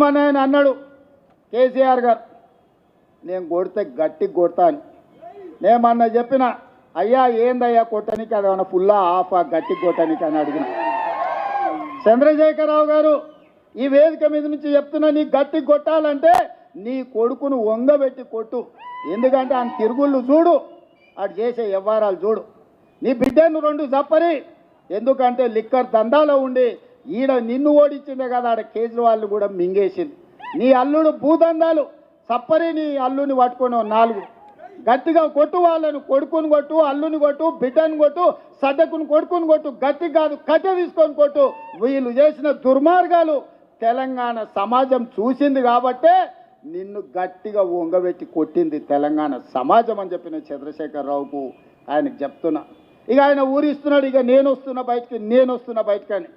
మన ఆయన అన్నాడు. కేసీఆర్ గారు నేను కొడితే గట్టి కొడతా అని. చెప్పిన అయ్యా ఏందయ్యా కొట్టనికి? అది ఏమన్నా ఫుల్లా ఆఫా గట్టి కొట్టనికి? అని అడిగిన. చంద్రశేఖరరావు గారు ఈ వేదిక మీద నుంచి చెప్తున్నా నీ గట్టి కొట్టాలంటే నీ కొడుకును వంగబెట్టి కొట్టు. ఎందుకంటే ఆయన తిరుగుళ్ళు చూడు అటు చేసే వ్యవహారాలు చూడు. నీ బిడ్డను రెండు చప్పరి ఎందుకంటే లిక్కర్ దందాలో ఉండి ఈడ నిన్ను ఓడించిందే కదా ఆడ కేజ్రీవాల్ కూడా మింగేసింది. నీ అల్లుడు భూదందాలు చప్పరి నీ అల్లుని పట్టుకొని నాలుగు. గట్టిగా కొట్టు వాళ్ళను కొడుకుని కొట్టు అల్లుని కొట్టు బిడ్డను కొట్టు సడ్డకుని కొడుకుని కొట్టు గట్టి కాదు కట్టె తీసుకొని కొట్టు. వీళ్ళు చేసిన దుర్మార్గాలు తెలంగాణ సమాజం చూసింది కాబట్టే నిన్ను గట్టిగా వంగబెట్టి కొట్టింది తెలంగాణ సమాజం అని చెప్పిన చంద్రశేఖరరావుకు ఆయనకు చెప్తున్నా. ఇక ఆయన ఊరిస్తున్నాడు ఇక నేను వస్తున్నా బయటికి నేను వస్తున్నా బయటకని